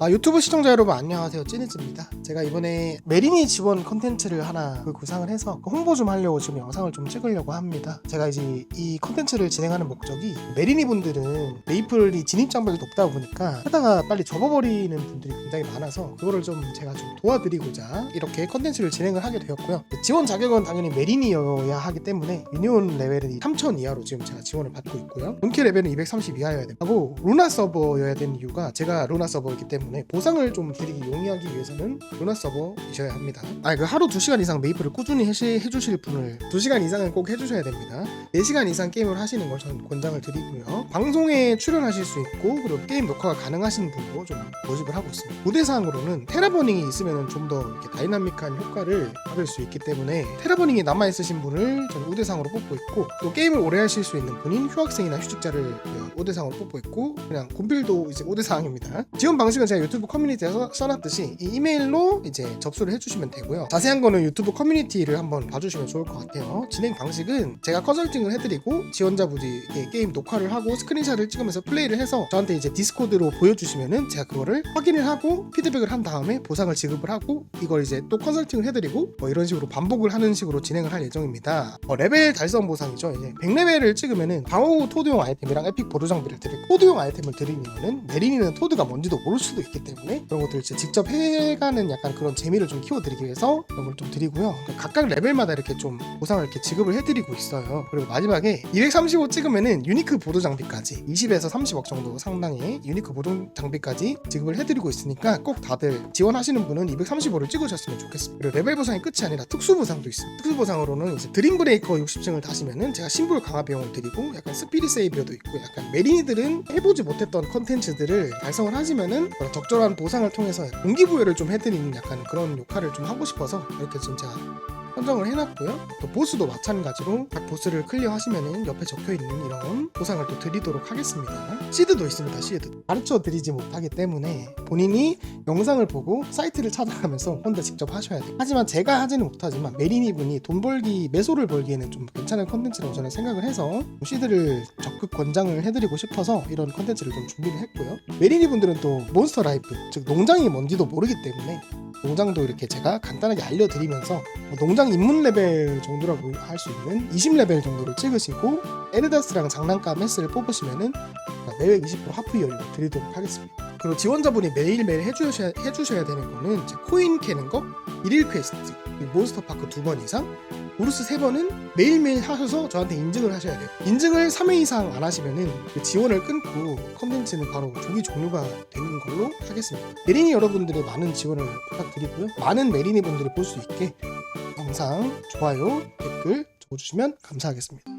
아, 유튜브 시청자 여러분 안녕하세요. 찌니즈입니다. 제가 이번에 메리니 지원 컨텐츠를 하나 그 구상을 해서 그 홍보 좀 하려고 지금 영상을 좀 찍으려고 합니다. 제가 이제 이 컨텐츠를 진행하는 목적이 메리니 분들은 메이플이 진입 장벽이 높다 보니까 하다가 빨리 접어버리는 분들이 굉장히 많아서 그거를 좀 제가 좀 도와드리고자 이렇게 컨텐츠를 진행을 하게 되었고요. 지원 자격은 당연히 메리니여야 하기 때문에 미니온 레벨은 3000 이하로 지금 제가 지원을 받고 있고요. 본캐 레벨은 230 이하여야 되고 루나 서버여야 되는 이유가 제가 루나 서버 이기 때문에 보상을 좀 드리기 용이하기 위해서는 루나 서버이셔야 합니다. 아, 그 하루 2시간 이상 메이플을 꾸준히 해시, 해주실 분을 2시간 이상은 꼭 해주셔야 됩니다. 4시간 이상 게임을 하시는 걸 저는 권장을 드리고요. 방송에 출연하실 수 있고 그리고 게임 녹화가 가능하신 분도 좀 모집을 하고 있습니다. 무대사항으로는 테라버닝이 있으면 좀 더 다이나믹한 효과를 받을 수 있기 때문에 테라버닝이 남아있으신 분을 저는 우대상으로 뽑고 있고 또 게임을 오래 하실 수 있는 분인 휴학생이나 휴직자를 그 우대상으로 뽑고 있고 그냥 곤필도 이제 우대사항입니다. 지원 방식 은 제가 유튜브 커뮤니티에서 써놨듯이 이 이메일로 이제 접수를 해주시면 되고요. 자세한 거는 유튜브 커뮤니티를 한번 봐주시면 좋을 것 같아요. 진행 방식은 제가 컨설팅을 해드리고 지원자분이 게임 녹화를 하고 스크린샷을 찍으면서 플레이를 해서 저한테 이제 디스코드로 보여주시면은 제가 그거를 확인을 하고 피드백을 한 다음에 보상을 지급을 하고 이걸 이제 또 컨설팅을 해드리고 뭐 이런 식으로 반복을 하는 식으로 진행을 할 예정입니다. 어, 레벨 달성 보상이죠. 이제 100레벨을 찍으면은 방어구 토드용 아이템이랑 에픽 보조 장비를 드리고 토드용 아이템을 드리면은 메리니는 토드가 뭔지도 모를 수도 있기 때문에 그런 것들을 이제 직접 해가는 약간 그런 재미를 좀 키워드리기 위해서 이런 걸 좀 드리고요. 각각 레벨마다 이렇게 좀 보상을 이렇게 지급을 해드리고 있어요. 그리고 마지막에 235 찍으면은 유니크 보조 장비까지 20에서 30억 정도 상당의 유니크 보조 장비까지 지급을 해드리고 있으니까 꼭 다들 지원하시는 분은 235를 찍으셨으면 좋겠습니다. 그리고 레벨 보상이 끝이 아니라 특수 보상도 있습니다. 특수 보상으로는 이제 드림 브레이커 60층을 다시면은 제가 심볼 강화 비용을 드리고 약간 스피릿 세이비어도 있고 약간 메리니들은 해보지 못했던 컨텐츠들을 달성을 하시면은 그런 적절한 보상을 통해서 동기부여를 좀 해드리는 약간 그런 역할을 좀 하고 싶어서 이렇게 제가 선정을 해놨고요. 또 보스도 마찬가지로 각 보스를 클리어하시면은 옆에 적혀있는 이런 보상을 또 드리도록 하겠습니다. 시드도 있습니다. 시드. 가르쳐 드리지 못하기 때문에 본인이 영상을 보고 사이트를 찾아가면서 혼자 직접 하셔야 돼요. 하지만 제가 하지는 못하지만 메리니 분이 돈 벌기, 매소를 벌기에는 좀 괜찮은 컨텐츠라고 저는 생각을 해서 시드를 적극 권장을 해드리고 싶어서 이런 컨텐츠를 좀 준비를 했고요. 메리니 분들은 또 몬스터 라이프, 즉 농장이 뭔지도 모르기 때문에 농장도 이렇게 제가 간단하게 알려드리면서 뭐 농장 입문 레벨 정도라고 할 수 있는 20레벨 정도를 찍으시고 에르다스랑 장난감 헬스를 뽑으시면은 매월 20% 하프 이어를 드리도록 하겠습니다. 그리고 지원자분이 매일매일 해주셔야, 해주셔야 되는 거는 코인 캐는 거, 일일 퀘스트, 그리고 몬스터 파크 두 번 이상, 우르스 세 번은 매일매일 하셔서 저한테 인증을 하셔야 돼요. 인증을 3회 이상 안 하시면은 그 지원을 끊고 컨텐츠는 바로 조기 종료가 되는 걸로 하겠습니다. 메리니 여러분들의 많은 지원을 부탁드리고요. 많은 메리니 분들이 볼 수 있게 영상 좋아요, 댓글 적어주시면 감사하겠습니다.